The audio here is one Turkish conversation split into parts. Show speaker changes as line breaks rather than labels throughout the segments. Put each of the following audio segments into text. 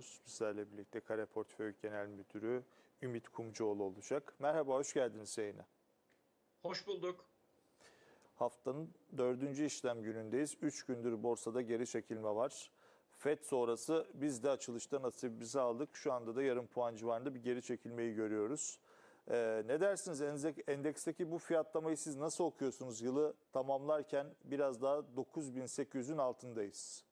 ediyoruz. Bizlerle birlikte Kare Portföy Genel Müdürü Ümit Kumcuoğlu olacak. Merhaba, hoş geldiniz yayına.
Hoş bulduk.
Haftanın dördüncü işlem günündeyiz. Üç gündür borsada geri çekilme var. FED sonrası biz de açılışta nasibimizi aldık. Şu anda da yarım puan civarında bir geri çekilmeyi görüyoruz. Ee, ne dersiniz Endek- endeksteki bu fiyatlamayı siz nasıl okuyorsunuz? Yılı tamamlarken biraz daha 9800'ün altındayız.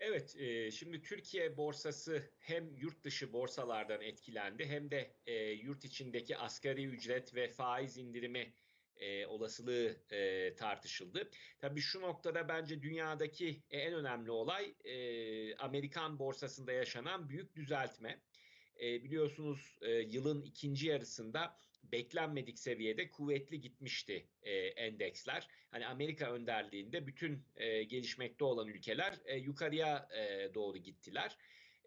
Evet, e, şimdi Türkiye borsası hem yurt dışı borsalardan etkilendi hem de e, yurt içindeki asgari ücret ve faiz indirimi e, olasılığı e, tartışıldı. Tabii şu noktada bence dünyadaki en önemli olay e, Amerikan borsasında yaşanan büyük düzeltme. E, biliyorsunuz e, yılın ikinci yarısında beklenmedik seviyede kuvvetli gitmişti e, endeksler. Hani Amerika önderliğinde bütün e, gelişmekte olan ülkeler e, yukarıya e, doğru gittiler.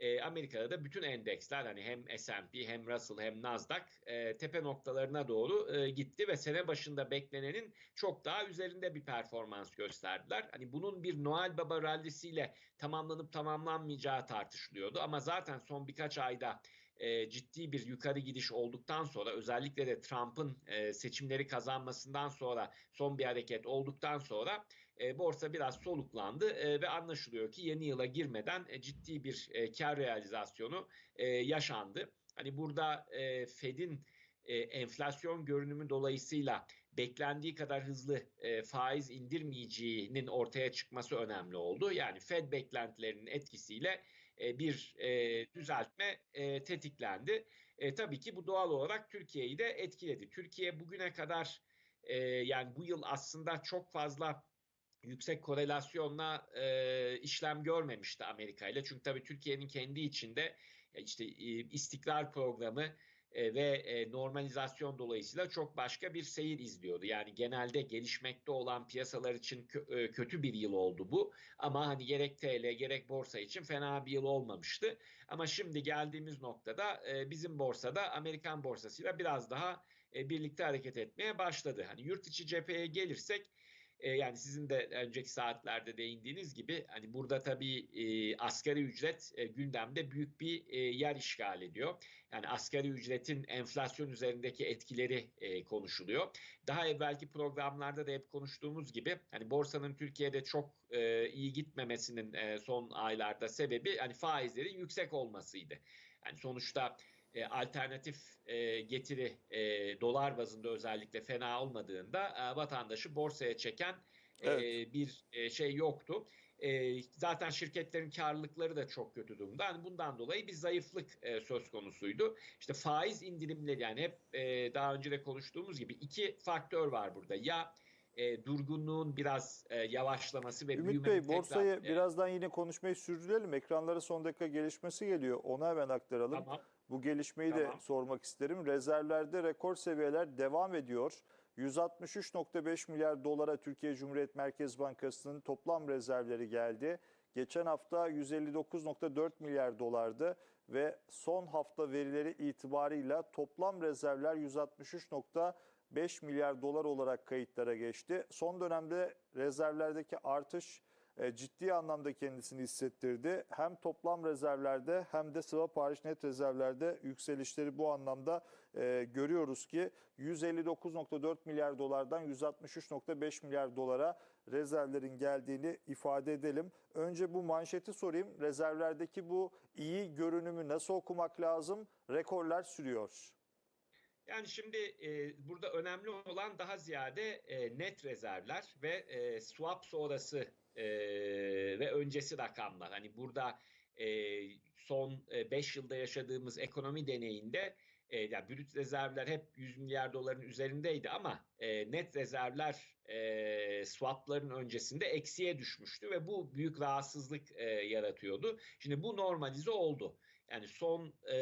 E, Amerika'da da bütün endeksler hani hem S&P hem Russell hem Nasdaq e, tepe noktalarına doğru e, gitti ve sene başında beklenenin çok daha üzerinde bir performans gösterdiler. Hani bunun bir Noel Baba rallisiyle tamamlanıp tamamlanmayacağı tartışılıyordu ama zaten son birkaç ayda e, ciddi bir yukarı gidiş olduktan sonra özellikle de Trump'ın e, seçimleri kazanmasından sonra son bir hareket olduktan sonra e, borsa biraz soluklandı e, ve anlaşılıyor ki yeni yıla girmeden e, ciddi bir e, kar realizasyonu e, yaşandı. Hani burada e, Fed'in e, enflasyon görünümü dolayısıyla beklendiği kadar hızlı e, faiz indirmeyeceğinin ortaya çıkması önemli oldu. Yani Fed beklentilerinin etkisiyle e, bir e, düzeltme e, tetiklendi. E, tabii ki bu doğal olarak Türkiye'yi de etkiledi. Türkiye bugüne kadar e, yani bu yıl aslında çok fazla yüksek korelasyonla e, işlem görmemişti Amerika ile. Çünkü tabii Türkiye'nin kendi içinde işte e, istikrar programı e, ve e, normalizasyon dolayısıyla çok başka bir seyir izliyordu. Yani genelde gelişmekte olan piyasalar için e, kötü bir yıl oldu bu. Ama hani gerek TL gerek borsa için fena bir yıl olmamıştı. Ama şimdi geldiğimiz noktada bizim borsada Amerikan borsasıyla biraz daha birlikte hareket etmeye başladı. Hani yurt içi cepheye gelirsek e, yani sizin de önceki saatlerde değindiğiniz gibi hani burada tabii e, asgari ücret e, gündemde büyük bir e, yer işgal ediyor. Yani asgari ücretin enflasyon üzerindeki etkileri e, konuşuluyor. Daha evvelki programlarda da hep konuştuğumuz gibi hani borsanın Türkiye'de çok e, iyi gitmemesinin e, son aylarda sebebi hani faizlerin yüksek olmasıydı. Yani sonuçta e, alternatif e, getiri e, dolar bazında özellikle fena olmadığında e, vatandaşı borsaya çeken e,
Evet.
bir e, şey yoktu. E, zaten şirketlerin karlılıkları da çok kötü durumda. Yani bundan dolayı bir zayıflık e, söz konusuydu. İşte faiz indirimleri yani hep e, daha önce de konuştuğumuz gibi iki faktör var burada. Ya e, durgunluğun biraz e, yavaşlaması ve
Ümit Bey, borsayı
tekrar,
birazdan yine konuşmayı sürdürelim. Ekranlara son dakika gelişmesi geliyor. Onu hemen aktaralım.
Tamam.
Bu gelişmeyi de
Tamam.
sormak isterim. Rezervlerde rekor seviyeler devam ediyor. 163.5 milyar dolara Türkiye Cumhuriyet Merkez Bankası'nın toplam rezervleri geldi. Geçen hafta 159.4 milyar dolardı ve son hafta verileri itibarıyla toplam rezervler 163.5 milyar dolar olarak kayıtlara geçti. Son dönemde rezervlerdeki artış ciddi anlamda kendisini hissettirdi. Hem toplam rezervlerde hem de swap hariç net rezervlerde yükselişleri bu anlamda e, görüyoruz ki 159.4 milyar dolardan 163.5 milyar dolara rezervlerin geldiğini ifade edelim. Önce bu manşeti sorayım. Rezervlerdeki bu iyi görünümü nasıl okumak lazım? Rekorlar sürüyor.
Yani şimdi e, burada önemli olan daha ziyade e, net rezervler ve e, swap sonrası e, ve öncesi rakamlar. Hani burada e, son 5 yılda yaşadığımız ekonomi deneyinde e, yani brüt rezervler hep 100 milyar doların üzerindeydi ama e, net rezervler e, swapların öncesinde eksiye düşmüştü ve bu büyük rahatsızlık e, yaratıyordu. Şimdi bu normalize oldu. Yani son e,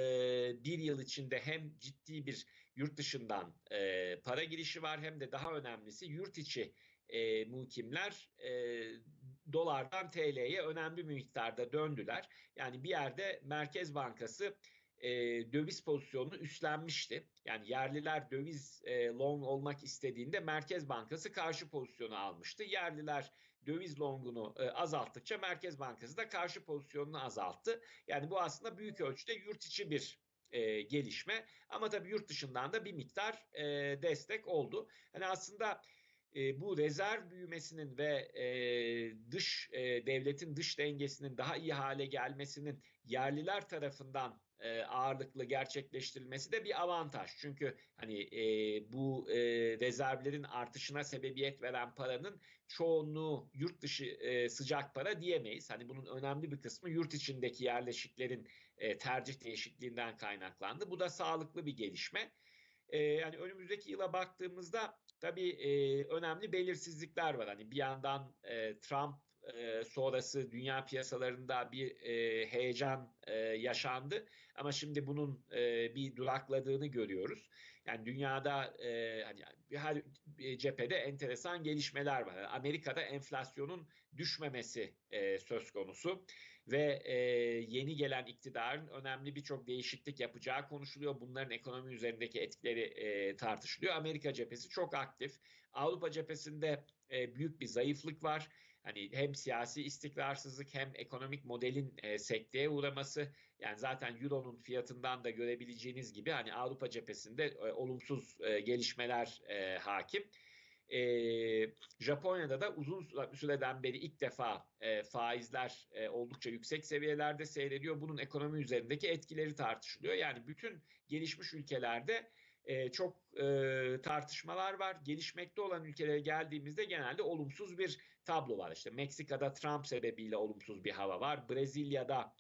bir yıl içinde hem ciddi bir yurt dışından e, para girişi var hem de daha önemlisi yurt içi e, muhkimler e, dolardan TL'ye önemli bir miktarda döndüler. Yani bir yerde Merkez Bankası e, döviz pozisyonunu üstlenmişti. Yani yerliler döviz e, long olmak istediğinde Merkez Bankası karşı pozisyonu almıştı. Yerliler döviz longunu e, azalttıkça Merkez Bankası da karşı pozisyonunu azalttı. Yani bu aslında büyük ölçüde yurt içi bir e, gelişme ama tabii yurt dışından da bir miktar e, destek oldu. Hani aslında e, bu rezerv büyümesinin ve e, dış e, devletin dış dengesinin daha iyi hale gelmesinin yerliler tarafından e, ağırlıklı gerçekleştirilmesi de bir avantaj. Çünkü hani e, bu e, rezervlerin artışına sebebiyet veren paranın çoğunluğu yurt dışı e, sıcak para diyemeyiz. Hani bunun önemli bir kısmı yurt içindeki yerleşiklerin e, tercih değişikliğinden kaynaklandı. Bu da sağlıklı bir gelişme. E, yani önümüzdeki yıla baktığımızda tabii e, önemli belirsizlikler var. Hani bir yandan e, Trump e, sonrası dünya piyasalarında bir e, heyecan e, yaşandı ama şimdi bunun e, bir durakladığını görüyoruz. Yani dünyada e, hani her cephede enteresan gelişmeler var. Yani Amerika'da enflasyonun düşmemesi e, söz konusu ve e, yeni gelen iktidarın önemli birçok değişiklik yapacağı konuşuluyor. Bunların ekonomi üzerindeki etkileri e, tartışılıyor. Amerika cephesi çok aktif. Avrupa cephesinde e, büyük bir zayıflık var. Hani hem siyasi istikrarsızlık hem ekonomik modelin e, sekteye uğraması yani zaten Euro'nun fiyatından da görebileceğiniz gibi hani Avrupa cephesinde e, olumsuz e, gelişmeler e, hakim. E, Japonya'da da uzun süreden beri ilk defa e, faizler e, oldukça yüksek seviyelerde seyrediyor. Bunun ekonomi üzerindeki etkileri tartışılıyor. Yani bütün gelişmiş ülkelerde e, çok e, tartışmalar var. Gelişmekte olan ülkelere geldiğimizde genelde olumsuz bir tablo var. İşte Meksika'da Trump sebebiyle olumsuz bir hava var. Brezilya'da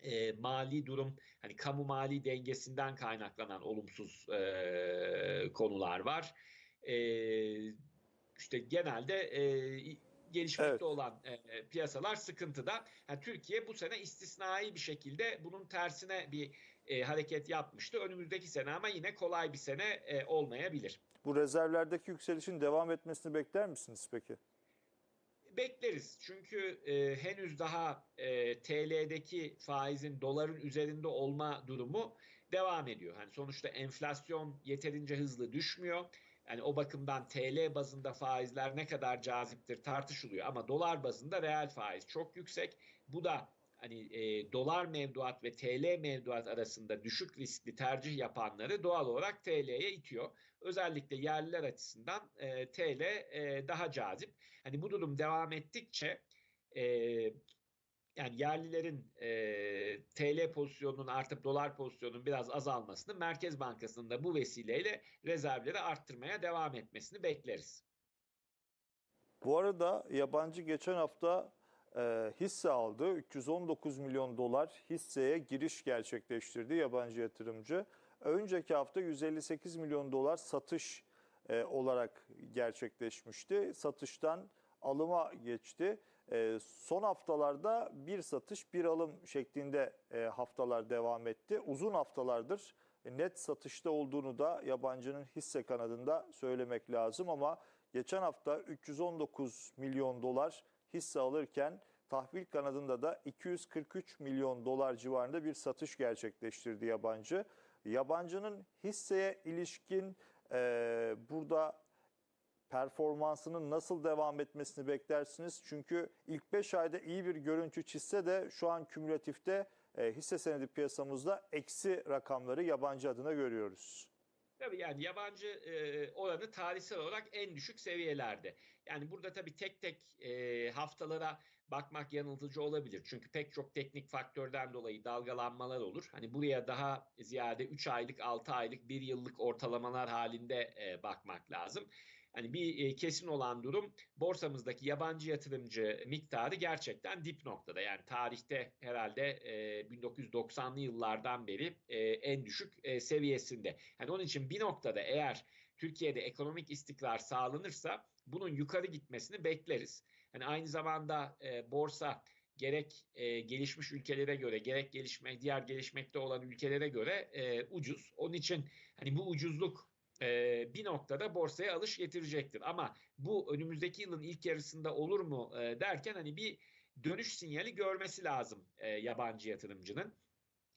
e, mali durum, hani kamu mali dengesinden kaynaklanan olumsuz e, konular var. E, işte genelde e, gelişmekte
Evet.
olan e, piyasalar sıkıntıda. Yani Türkiye bu sene istisnai bir şekilde bunun tersine bir e, hareket yapmıştı. Önümüzdeki sene ama yine kolay bir sene e, olmayabilir.
Bu rezervlerdeki yükselişin devam etmesini bekler misiniz peki?
Bekleriz çünkü e, henüz daha e, TL'deki faizin doların üzerinde olma durumu devam ediyor. Hani sonuçta enflasyon yeterince hızlı düşmüyor. Yani o bakımdan TL bazında faizler ne kadar caziptir tartışılıyor ama dolar bazında reel faiz çok yüksek. Bu da hani e, dolar mevduat ve TL mevduat arasında düşük riskli tercih yapanları doğal olarak TL'ye itiyor. Özellikle yerliler açısından e, TL e, daha cazip. Hani bu durum devam ettikçe e, yani yerlilerin e, TL pozisyonunun artıp dolar pozisyonunun biraz azalmasını Merkez Bankası'nın da bu vesileyle rezervleri arttırmaya devam etmesini bekleriz.
Bu arada yabancı geçen hafta e, hisse aldı. 319 milyon dolar hisseye giriş gerçekleştirdi yabancı yatırımcı. Önceki hafta 158 milyon dolar satış e, olarak gerçekleşmişti. Satıştan alıma geçti. E, son haftalarda bir satış bir alım şeklinde e, haftalar devam etti. Uzun haftalardır net satışta olduğunu da yabancının hisse kanadında söylemek lazım ama geçen hafta 319 milyon dolar hisse alırken tahvil kanadında da 243 milyon dolar civarında bir satış gerçekleştirdi yabancı. Yabancının hisseye ilişkin e, burada performansının nasıl devam etmesini beklersiniz? Çünkü ilk 5 ayda iyi bir görüntü çizse de şu an kümülatifte e, hisse senedi piyasamızda eksi rakamları yabancı adına görüyoruz.
Tabii yani yabancı e, oranı tarihsel olarak en düşük seviyelerde. Yani burada tabii tek tek e, haftalara bakmak yanıltıcı olabilir. Çünkü pek çok teknik faktörden dolayı dalgalanmalar olur. Hani buraya daha ziyade 3 aylık, 6 aylık, 1 yıllık ortalamalar halinde e, bakmak lazım. Hani bir e, kesin olan durum borsamızdaki yabancı yatırımcı miktarı gerçekten dip noktada. Yani tarihte herhalde e, 1990'lı yıllardan beri e, en düşük e, seviyesinde. Yani onun için bir noktada eğer Türkiye'de ekonomik istikrar sağlanırsa bunun yukarı gitmesini bekleriz. Yani aynı zamanda e, borsa gerek e, gelişmiş ülkelere göre gerek gelişme diğer gelişmekte olan ülkelere göre e, ucuz. Onun için hani bu ucuzluk e, bir noktada borsaya alış getirecektir. Ama bu önümüzdeki yılın ilk yarısında olur mu e, derken hani bir dönüş sinyali görmesi lazım e, yabancı yatırımcının.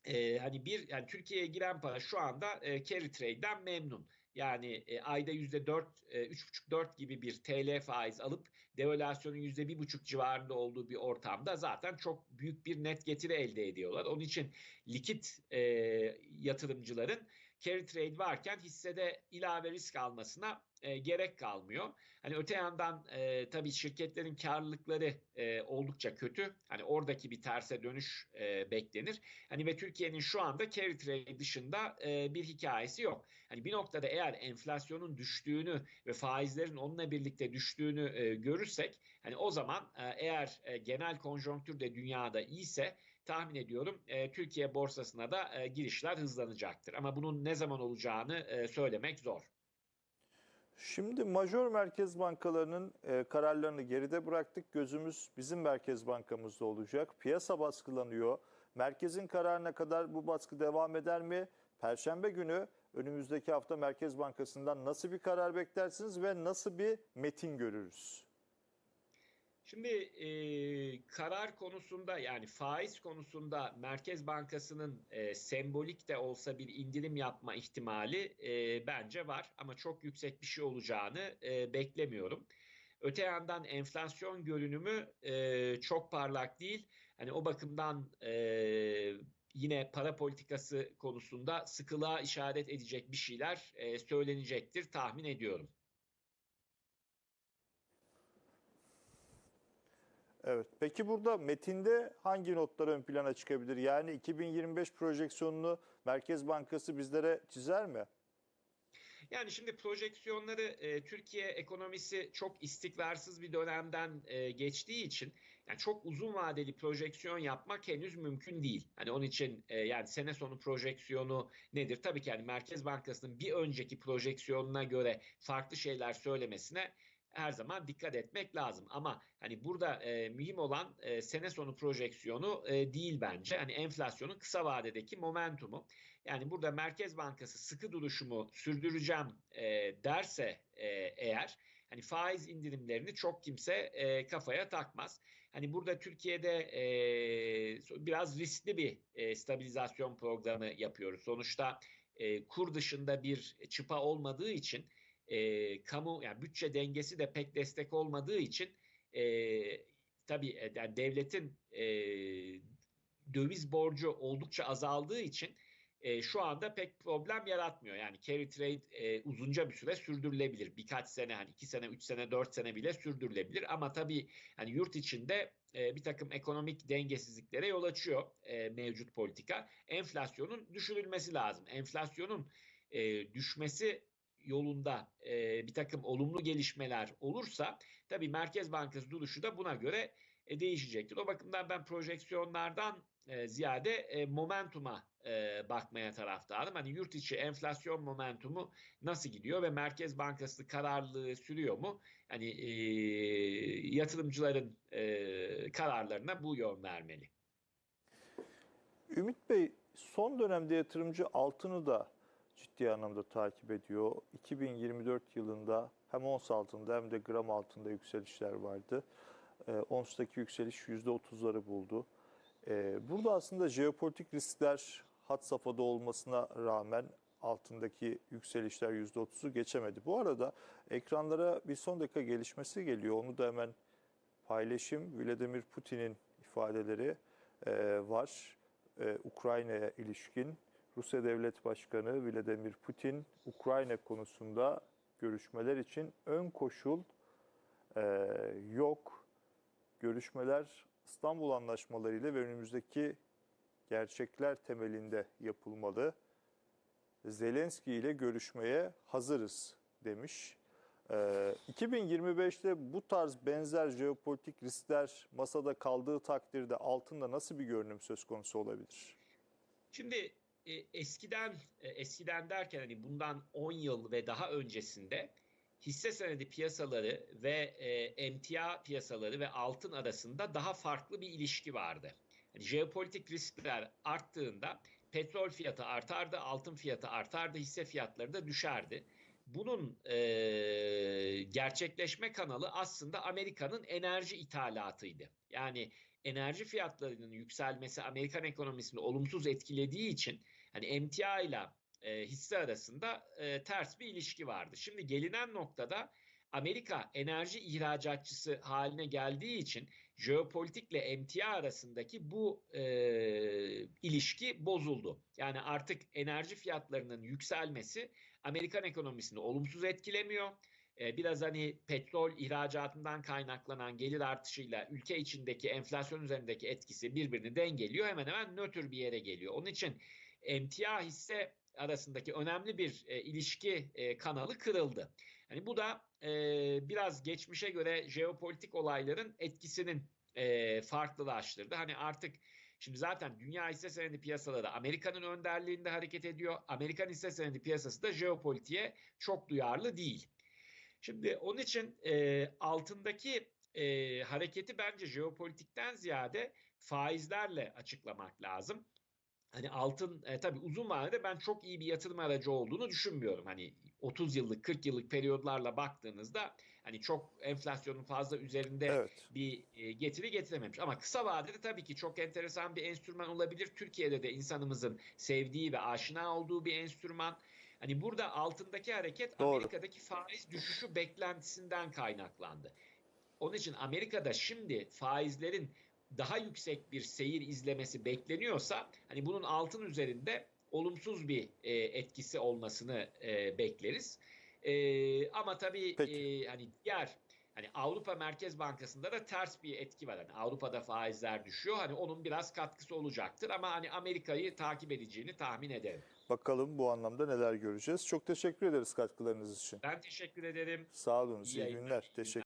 E, hani bir yani Türkiye'ye giren para şu anda e, carry trade'den memnun. yani e, ayda %4, e, 3,5-4 gibi bir TL faiz alıp devalüasyonun %1,5 civarında olduğu bir ortamda zaten çok büyük bir net getiri elde ediyorlar. Onun için likit e, yatırımcıların carry trade varken hissede ilave risk almasına e, gerek kalmıyor. Hani öte yandan e, tabii şirketlerin karlılıkları e, oldukça kötü. Hani oradaki bir terse dönüş e, beklenir. Hani ve Türkiye'nin şu anda carry trade dışında e, bir hikayesi yok. Hani bir noktada eğer enflasyonun düştüğünü ve faizlerin onunla birlikte düştüğünü e, görürsek hani o zaman e, eğer e, genel konjonktür de dünyada iyiyse tahmin ediyorum e, Türkiye borsasına da e, girişler hızlanacaktır. Ama bunun ne zaman olacağını e, söylemek zor.
Şimdi majör merkez bankalarının e, kararlarını geride bıraktık. Gözümüz bizim merkez bankamızda olacak. Piyasa baskılanıyor. Merkezin kararına kadar bu baskı devam eder mi? Perşembe günü önümüzdeki hafta Merkez Bankası'ndan nasıl bir karar beklersiniz ve nasıl bir metin görürüz?
Şimdi e, karar konusunda yani faiz konusunda Merkez Bankası'nın e, sembolik de olsa bir indirim yapma ihtimali e, bence var ama çok yüksek bir şey olacağını e, beklemiyorum. Öte yandan enflasyon görünümü e, çok parlak değil. Hani o bakımdan e, yine para politikası konusunda sıkılığa işaret edecek bir şeyler e, söylenecektir tahmin ediyorum.
Evet. Peki burada metinde hangi notlar ön plana çıkabilir? Yani 2025 projeksiyonunu Merkez Bankası bizlere çizer mi?
Yani şimdi projeksiyonları e, Türkiye ekonomisi çok istikrarsız bir dönemden e, geçtiği için yani çok uzun vadeli projeksiyon yapmak henüz mümkün değil. Hani onun için e, yani sene sonu projeksiyonu nedir? Tabii ki yani Merkez Bankası'nın bir önceki projeksiyonuna göre farklı şeyler söylemesine her zaman dikkat etmek lazım. Ama hani burada e, mühim olan e, sene sonu projeksiyonu e, değil bence. Hani enflasyonun kısa vadedeki momentumu. Yani burada Merkez Bankası sıkı duruşumu sürdüreceğim e, derse e, eğer hani faiz indirimlerini çok kimse e, kafaya takmaz. Hani burada Türkiye'de e, biraz riskli bir e, stabilizasyon programı yapıyoruz. Sonuçta e, kur dışında bir çıpa olmadığı için e, kamu yani bütçe dengesi de pek destek olmadığı için e, tabii yani devletin e, döviz borcu oldukça azaldığı için e, şu anda pek problem yaratmıyor. Yani carry trade e, uzunca bir süre sürdürülebilir. Birkaç sene hani iki sene, üç sene, dört sene bile sürdürülebilir. Ama tabii hani yurt içinde e, bir takım ekonomik dengesizliklere yol açıyor e, mevcut politika. Enflasyonun düşürülmesi lazım. Enflasyonun e, düşmesi yolunda e, bir takım olumlu gelişmeler olursa tabii Merkez Bankası duruşu da buna göre e, değişecektir. O bakımdan ben projeksiyonlardan e, ziyade e, momentuma e, bakmaya taraftarım. Hani yurt içi enflasyon momentumu nasıl gidiyor ve Merkez Bankası kararlılığı sürüyor mu? Hani e, yatırımcıların e, kararlarına bu yön vermeli.
Ümit Bey son dönemde yatırımcı altını da ciddi anlamda takip ediyor. 2024 yılında hem ons altında hem de gram altında yükselişler vardı. E, ons'taki yükseliş %30'ları buldu. E, burada aslında jeopolitik riskler hat safhada olmasına rağmen altındaki yükselişler %30'u geçemedi. Bu arada ekranlara bir son dakika gelişmesi geliyor. Onu da hemen paylaşayım. Vladimir Putin'in ifadeleri e, var. E, Ukrayna'ya ilişkin. Rusya Devlet Başkanı Vladimir Putin, Ukrayna konusunda görüşmeler için ön koşul e, yok. Görüşmeler İstanbul Anlaşmaları ile ve önümüzdeki gerçekler temelinde yapılmalı. Zelenski ile görüşmeye hazırız demiş. Ee, 2025'te bu tarz benzer jeopolitik riskler masada kaldığı takdirde altında nasıl bir görünüm söz konusu olabilir?
Şimdi e, eskiden e, eskiden derken hani bundan 10 yıl ve daha öncesinde hisse senedi piyasaları ve e, emtia piyasaları ve altın arasında daha farklı bir ilişki vardı. Yani jeopolitik riskler arttığında petrol fiyatı artardı, altın fiyatı artardı, hisse fiyatları da düşerdi. Bunun e, gerçekleşme kanalı aslında Amerika'nın enerji ithalatıydı. Yani enerji fiyatlarının yükselmesi Amerikan ekonomisini olumsuz etkilediği için hani emtia ile e, hisse arasında e, ters bir ilişki vardı. Şimdi gelinen noktada Amerika enerji ihracatçısı haline geldiği için jeopolitikle emtia arasındaki bu e, ilişki bozuldu. Yani artık enerji fiyatlarının yükselmesi Amerikan ekonomisini olumsuz etkilemiyor. E, biraz hani petrol ihracatından kaynaklanan gelir artışıyla ülke içindeki enflasyon üzerindeki etkisi birbirini dengeliyor. Hemen hemen nötr bir yere geliyor. Onun için emtia hisse arasındaki önemli bir e, ilişki e, kanalı kırıldı. Hani bu da e, biraz geçmişe göre jeopolitik olayların etkisinin e, farklılaştırdı. Hani artık şimdi zaten dünya hisse senedi piyasaları Amerika'nın önderliğinde hareket ediyor. Amerikan hisse senedi piyasası da jeopolitiğe çok duyarlı değil. Şimdi onun için e, altındaki e, hareketi bence jeopolitikten ziyade faizlerle açıklamak lazım. Hani altın e, tabii uzun vadede ben çok iyi bir yatırım aracı olduğunu düşünmüyorum. Hani 30 yıllık 40 yıllık periyodlarla baktığınızda hani çok enflasyonun fazla üzerinde
Evet.
bir e, getiri getirememiş. Ama kısa vadede tabii ki çok enteresan bir enstrüman olabilir. Türkiye'de de insanımızın sevdiği ve aşina olduğu bir enstrüman. Hani burada altındaki hareket
Doğru.
Amerika'daki faiz düşüşü beklentisinden kaynaklandı. Onun için Amerika'da şimdi faizlerin daha yüksek bir seyir izlemesi bekleniyorsa hani bunun altın üzerinde olumsuz bir e, etkisi olmasını e, bekleriz. E, ama tabii
Peki.
e, hani diğer hani Avrupa Merkez Bankası'nda da ters bir etki var. Hani Avrupa'da faizler düşüyor. Hani onun biraz katkısı olacaktır ama hani Amerika'yı takip edeceğini tahmin ederim.
Bakalım bu anlamda neler göreceğiz. Çok teşekkür ederiz katkılarınız için.
Ben teşekkür ederim.
Sağ olun.
İyi
İyi
yayınlar.
günler. Teşekkür